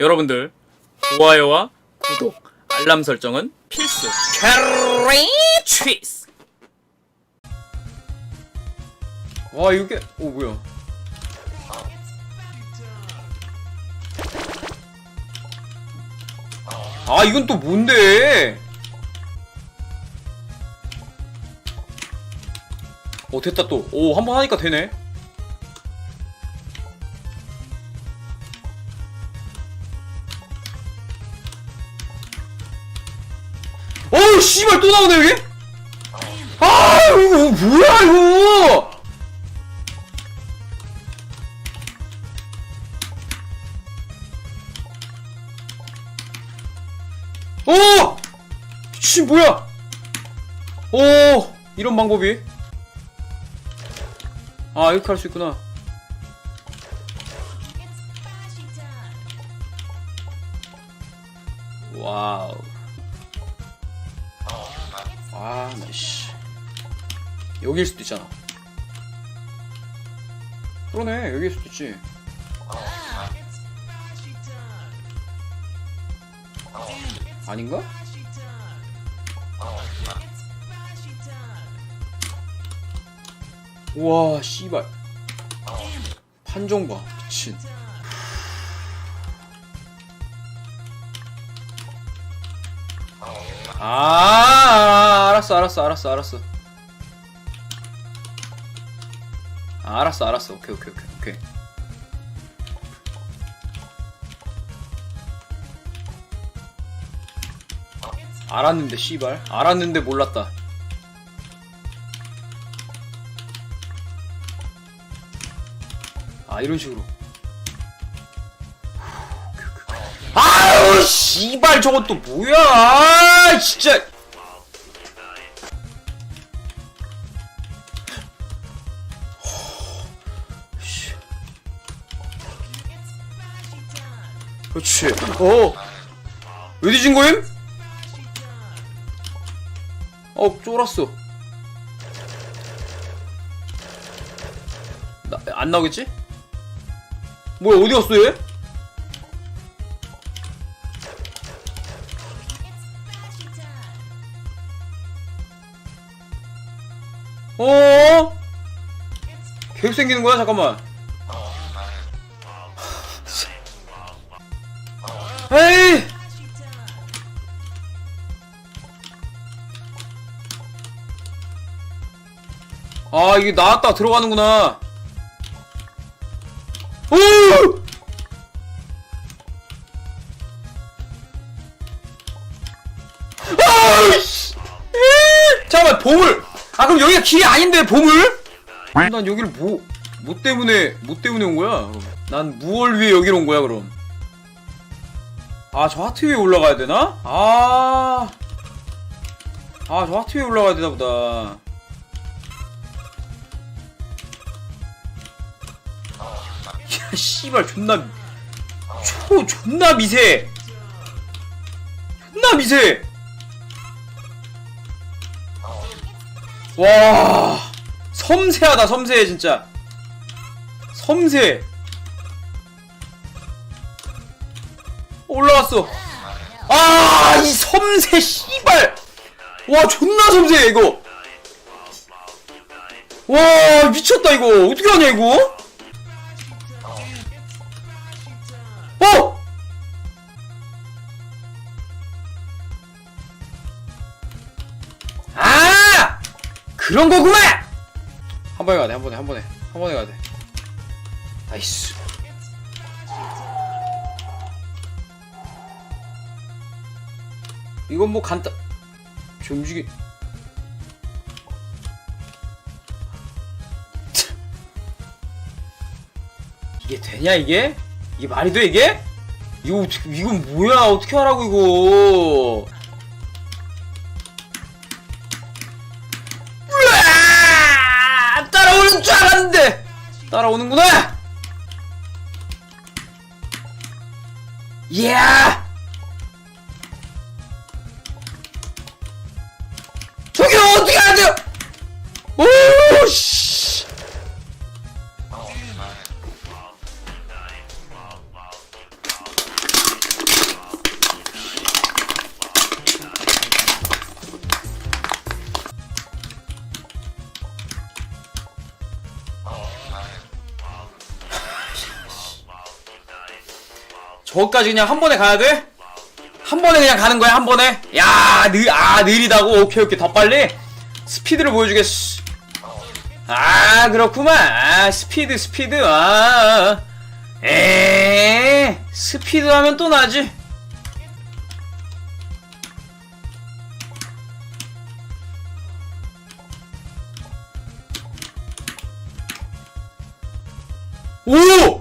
여러분들 좋아요와 구독, 알람 설정은 필수. 캐리 취스. 와 이게 오 뭐야 아 이건 또 뭔데 어 됐다 또 오 한 번 하니까 되네 또 나오네 여기 아 이거 뭐야 이거 오! 미친 뭐야? 오! 이런 방법이? 아 이렇게 할 수 있구나. 여기일 수도 있잖아. 그러네, 여기일 수도 있지. 아닌가? 우와, 씨발. 판정 봐, 미친. 아, 알았어, 알았어, 알았어, 알았어. 아, 알았어, 알았어. 오케이, 오케이, 오케이, 오케이. 알았는데, 씨발. 알았는데 몰랐다. 아, 이런 식으로. 아유, 씨발, 또 뭐야! 아, 진짜! 그렇지. 어. 왜 뒤진 거임? 어, 쫄았어. 나, 안 나오겠지? 뭐야, 어디 갔어, 얘? 어? 계속 생기는 거야? 잠깐만. 아, 이게 나왔다 들어가는구나. 오! 아이씨! 잠깐만, 보물! 아, 그럼 여기가 길이 아닌데, 보물? 난 여기를 뭐, 뭐 때문에, 뭐 때문에 온 거야? 난 무얼 위해 여기로 온 거야, 그럼? 아, 저 하트 위에 올라가야 되나? 아. 아, 저 하트 위에 올라가야 되나 보다. 야, 씨발, 존나, 초, 존나 미세! 존나 미세! 와, 섬세하다, 섬세해, 진짜. 섬세해. 올라왔어. 아, 이 섬세, 씨발! 와, 존나 섬세해, 이거! 와, 미쳤다, 이거. 어떻게 하냐, 이거? 그런 거구만! 한 번에 가야 돼, 한 번에, 한 번에. 한 번에 가야 돼. 나이스. 이건 뭐 간단, 좀 움직이, 이게 되냐, 이게? 이게 말이 돼, 이게? 이거 어떻게, 이건 뭐야, 어떻게 하라고, 이거. 따라오는구나! 이야! 저기 어떻게 안 돼요? 오, 씨! 저까지 그냥 한 번에 가야 돼? 한 번에 그냥 가는 거야 한 번에? 야, 느, 아 느리다고? 오케이 오케이 더 빨리? 스피드를 보여주겠어. 아 그렇구만. 아 스피드 스피드. 아, 에 스피드 하면 또 나지. 오!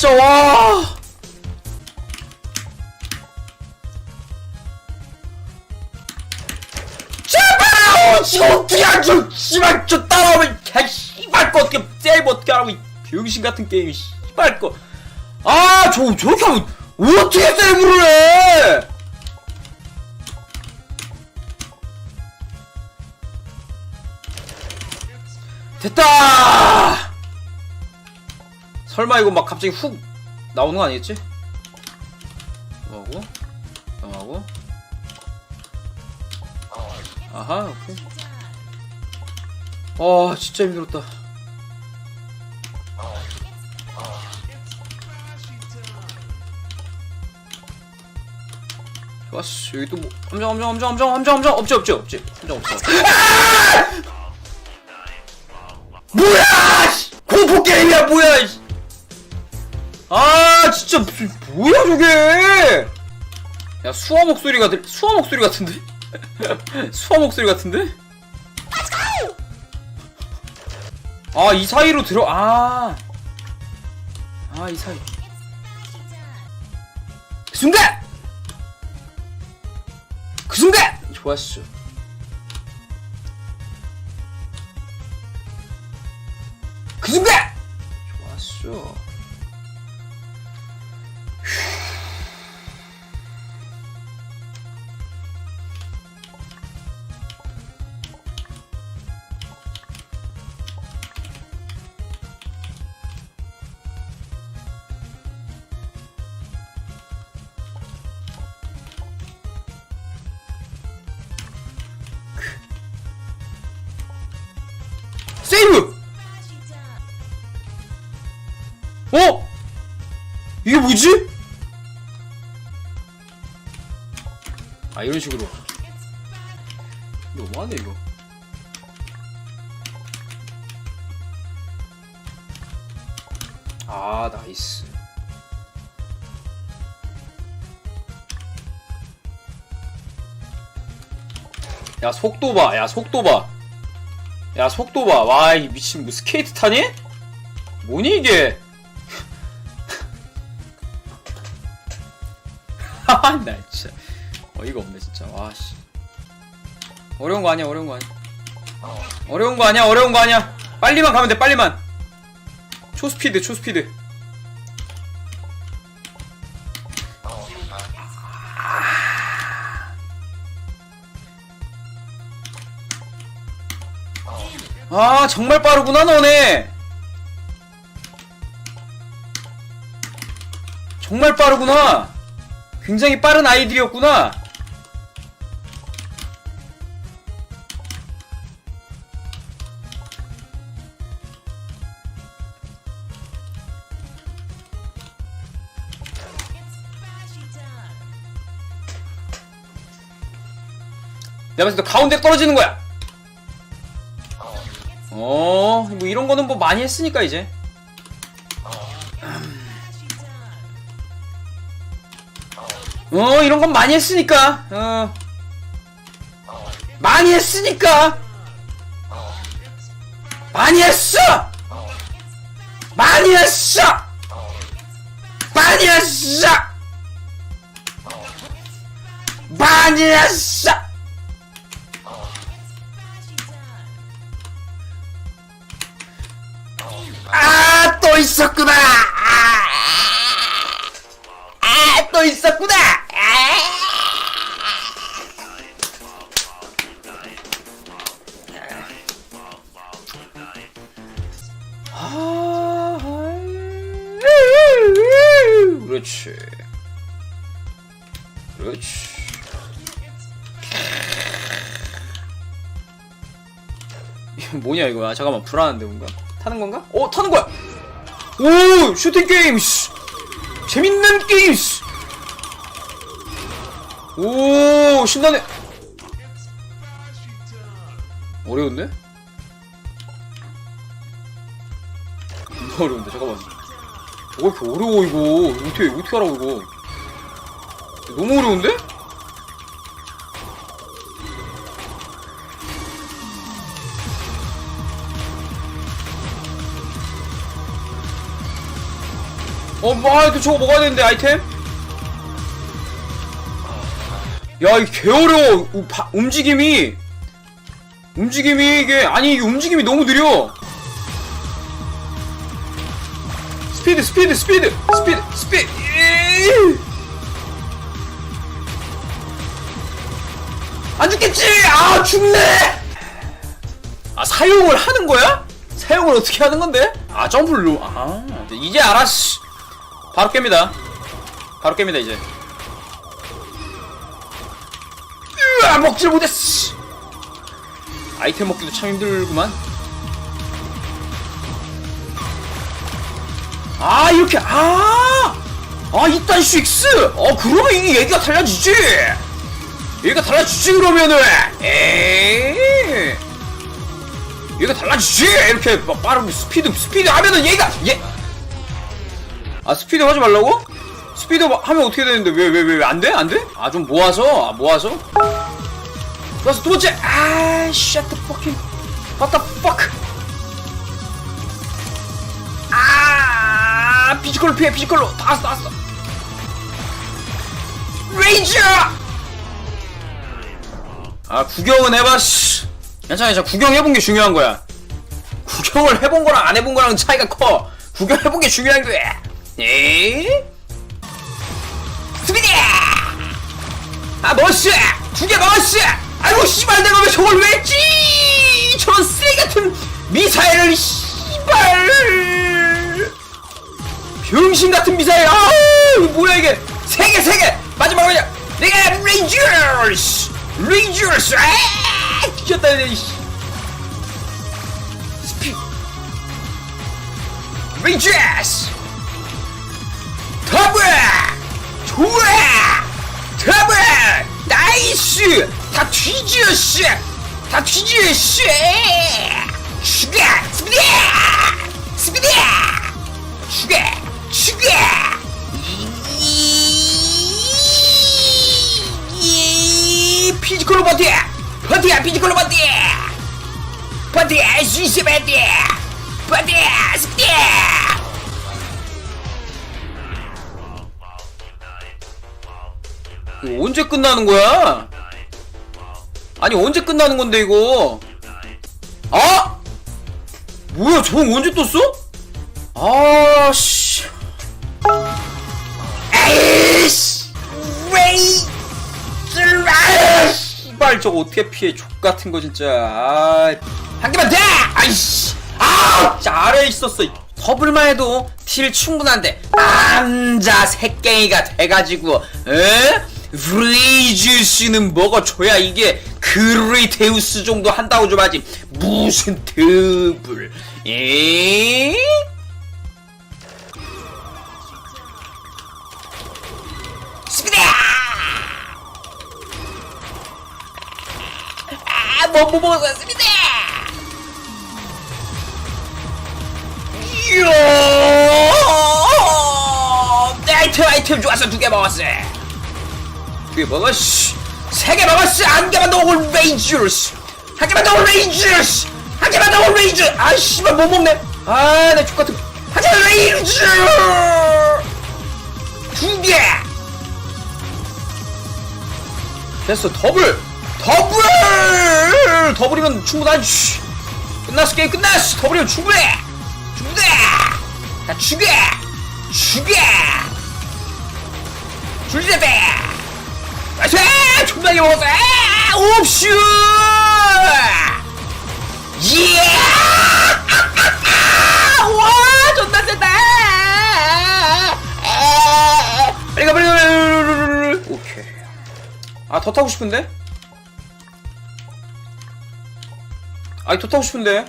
진짜 와! 제발! 지금 어떻게 하죠 씨발 저 따라오면 야 씨발 거 어떻게 세이브 어떻게 하라고 이 병신 같은 게임 씨발 거아저 저렇게 하면 어떻게 세이브를 해? 됐다! 설마 이거 막 갑자기 훅 나오는 거 아니겠지? 넘어가고, 넘어가고. 아하, 오케이. 아, 진짜 힘들었다. 좋았어. 여기 또 뭐, 함정, 함정, 함정, 함정, 함정, 함정, 없지, 없지, 없지. 함정 없어. 뭐야! 씨! 공포 게임이야 뭐야! 씨! 아 진짜 뭐야 저게! 야 수화 목소리가 들 수화 목소리 같은데? 수화 목소리 같은데? 아 이 사이로 들어 아. 아 이 사이. 그 순간! 그 순간! 좋았어. 그 순간! 좋았어. 세이브! 어? 이게 뭐지? 아 이런 식으로. 너무하네 이거? 아 나이스. 야 속도 봐야 속도 봐야 속도 봐와 이 미친 뭐 스케이트 타니? 뭐니 이게? 하하 나 진짜 어이가 없네 진짜. 와씨. 어려운 거 아니야 어려운 거 아니야. 어려운 거 아니야 어려운 거 아니야. 빨리만 가면 돼 빨리만. 초스피드 초스피드. 아 정말 빠르구나 너네. 정말 빠르구나. 굉장히 빠른 아이들이었구나 내가 봤을 때 가운데 떨어지는 거야 어, 뭐 이런 거는 뭐 많이 했으니까 이제. 어, 이런 건 많이 했으니까. 어. 많이 했으니까. 많이 했어. 많이 했어. 많이 했어. 많이 했어. 있었구나. 아, 아, 또 있었구나. 아, 아이. 그렇지. 그렇지. 뭐냐 이거? 아 잠깐만 불안한데 뭔가 타는 건가? 어 타는 거야. 오 슈팅 게임. 씨. 재밌는 게임. 씨. 오 신나네. 어려운데? 어려운데 잠깐만. 왜 이렇게 어려워 이거 어떻게 어떻게 하라고 이거 너무 어려운데? 어, 뭐, 아, 그 저거 먹어야 되는데, 아이템? 야, 이게 개 어려워. 우- 바- 움직임이. 움직임이, 이게, 아니, 이게 움직임이 너무 느려. 스피드, 스피드, 스피드, 스피드, 스피드. 이! 안 죽겠지! 아, 죽네! 아, 사용을 하는 거야? 사용을 어떻게 하는 건데? 아, 점프를 누, 아, 이제 알았어. 바로 깹니다. 바로 깹니다, 이제. 으아, 먹질 못했어! 아이템 먹기도 참 힘들구만. 아, 이렇게, 아! 아, 이딴 식스! 어, 그러면 이게 얘기가 달라지지! 얘기가 달라지지, 그러면은! 에이! 얘가 달라지지 이렇게 막 빠르게 스피드 스피드 하면은 얘가 얘. 아 스피드 하지 말라고? 스피드 마- 하면 어떻게 되는데? 왜 왜 왜 안 돼? 안 돼? 아 좀 모아서? 아, 모아서. 그래서 두 번째! 아 shut the fucking what the fuck? 아 피지컬로 피해 피지컬로. 다 왔어 다 왔어. 레이저 아 구경은 해봐 씨. 괜찮아 괜찮아. 구경해본 게 중요한 거야. 구경을 해본 거랑 안 해본 거랑 차이가 커. 구경해본 게 중요한 거야 에이 스피디 아 멋있어! 두개 먹었어! 아이고 씨발 내가 왜 저걸 왜 했지? 저런 쓰레기 같은 미사일을 씨발! 병신 같은 미사일! 아우 뭐야 이게? 세 개 세 개! 마지막으로 그냥 내가 레이저스 레이저스 아 뒤졌다 이제 씨. 스피 레이저스 더블! 좋아! 더블! 나이스! 다 뒤져 씨다 뒤져 씨 죽여! 스피드 스피드 죽여! 죽여! 이 피지컬로 버텨! 버텨 피지컬로 버텨! 버텨 할수 있어 버텨! 버텨 스피드 이거 언제 끝나는 거야? 아니 언제 끝나는 건데 이거? 아! 뭐야 저건 언제 떴어? 아 씨. 에이씨! 웨이! 아 씨발 저거 어떻게 피해 족 같은 거 진짜. 아, 한 개만 돼! 아이씨! 아! 진짜 아래에 있었어. 더블만 해도 딜 충분한데 앉아 새깽이가 돼가지고 에? 브레이즈스는 먹어줘야 이게 그레이테우스 정도 한다고 좀 하지 무슨 더블 에? 스피드! 아, 뭐, 뭐, 뭐, 스피드! 이야! 나이트 아이템 좋아서 두 개 먹었어. 두개 먹었어. 세개 먹었어. 한 개만 더 올 레이저스. 한 개만 더 올 레이저스. 한 개만 더 올 레이저. 아, 씨발, 못 먹네. 아, 내 죽같은. 한 개만 레이저! 두 개! 됐어, 더블! 더블! 더블이면 충분하지. 끝났어, 게임 끝났어. 더블이면 충분해. 죽여! 다 죽여! 죽여! 줄리베! 나이스! 존나게 먹었어! 옵슈! 예! 와! 존나 세다! 빨리 가, 빨리 가! 오케이. 아, 더 타고 싶은데? 아니, 더 타고 싶은데?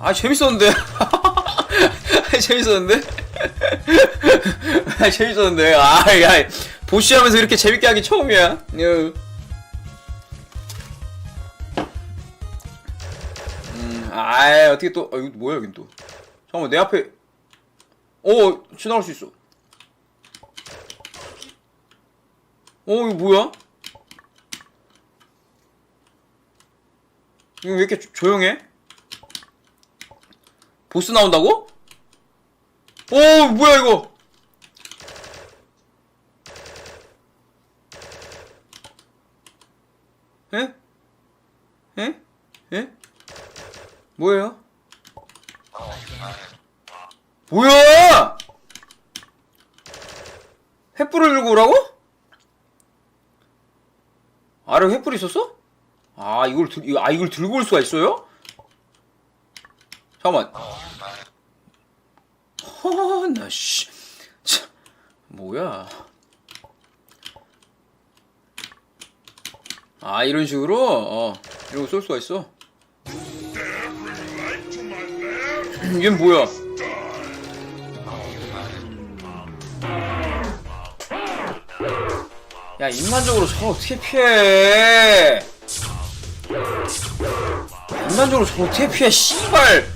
아, 재밌었는데? 재밌었는데? 재밌었는데? 아, 야. 보시하면서 이렇게 재밌게 하기 처음이야 유. 음, 아이 어떻게 또 아, 이거 뭐야 여긴 또 잠깐만 내 앞에 오 지나갈 수 있어 어 이거 뭐야? 이거 왜 이렇게 조- 조용해? 보스 나온다고? 오 뭐야 이거 에? 에? 에? 뭐예요? 뭐야? 횃불을 들고 오라고? 아래 횃불 있었어? 아 이걸 들, 아 이걸 들고 올 수가 있어요? 잠깐만. 허나 씨. 참, 뭐야? 아 이런 식으로 어 이런 거 쏠 수가 있어. 얘는 뭐야? 야 인간적으로 저걸 어떻게 피해? 인간적으로 저걸 어떻게 피해? 씨발!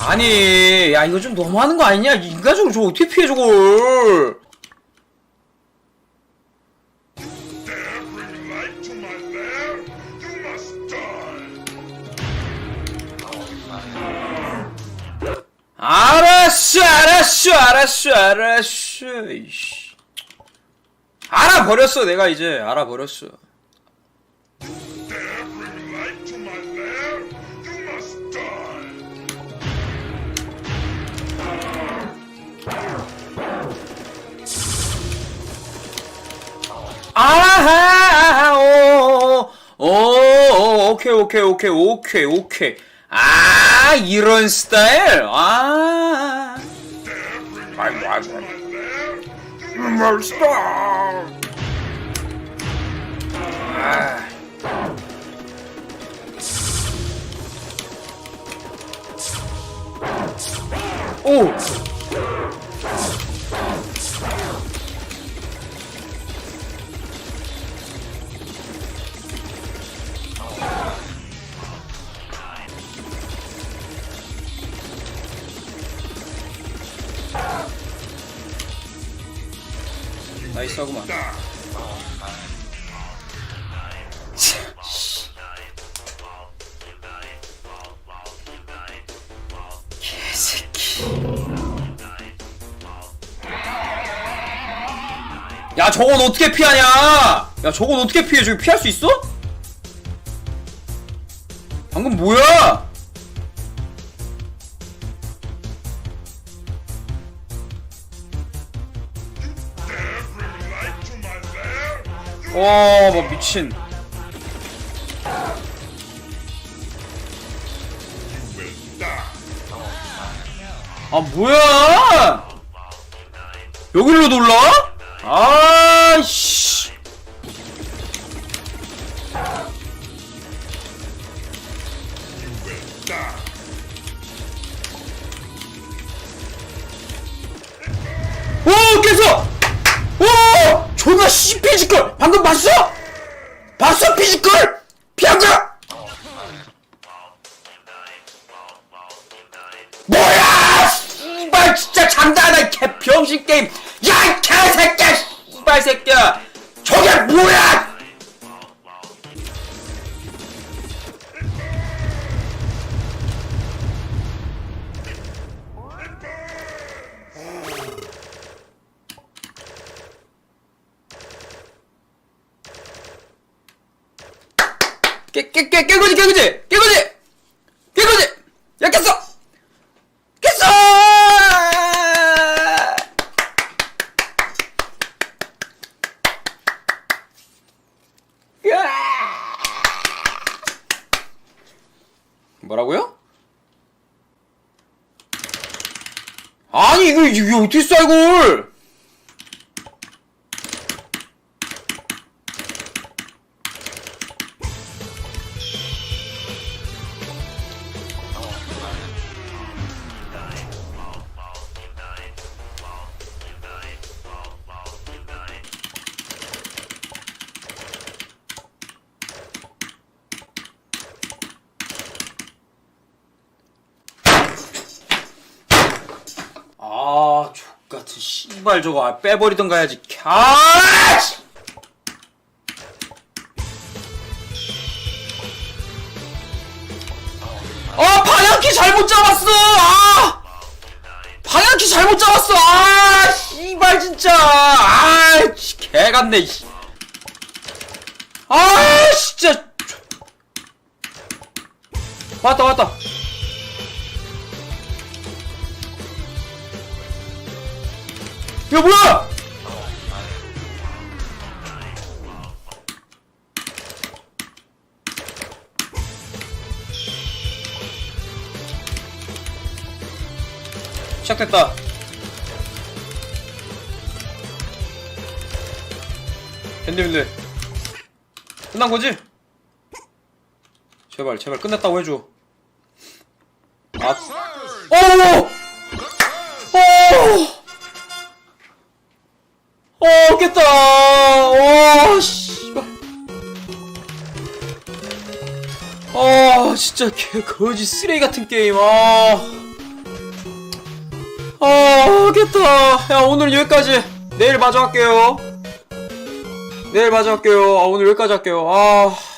아니, 야 이거 좀 너무하는 거 아니냐? 인간적으로 저걸 어떻게 피해 저걸? 알았어, 알았어, 알았어, 알았어. 이씨. 알아버렸어, 내가 이제 알아버렸어. 아하, 오, 오, 오, 오케이, 오케이, 오케이, 오케이, 오케이. 아, 이런 스타일? 아. 아이고. 멋있다. 아. 오! 나이스 하구만. 개새끼. 야, 저건 어떻게 피하냐? 야, 저건 어떻게 피해? 저기 피할 수 있어? 방금 뭐야? 와, 뭐 미친. 아 뭐야? 여기로 놀라? 아씨. 씨발 새끼야! 저게 뭐야! 깨, 깨, 깨, 깨거지, 깨거지! 깨거지! 깨거지! 야, 깼어! 깼어! 으아! 뭐라고요? 아니, 이거, 이거 어떻게 쏴, 이걸! 저거 아, 빼버리던가 해야지. 아 씨! 아 방향키 잘못 잡았어. 아! 방향키 잘못 잡았어. 아 씨발 진짜. 아 씨, 개같네 씨. 아 진짜. 왔다 왔다 야 뭐야 시작됐다 밴드민들 끝난 거지? 제발 제발 끝냈다고 해줘 아 오! 오! 어, 깼다. 와, 씨발. 아, 진짜 개 거지 쓰레기 같은 게임. 아. 아, 깼다. 야, 오늘 여기까지. 내일 마저 할게요. 내일 마저 할게요. 아, 오늘 여기까지 할게요. 아.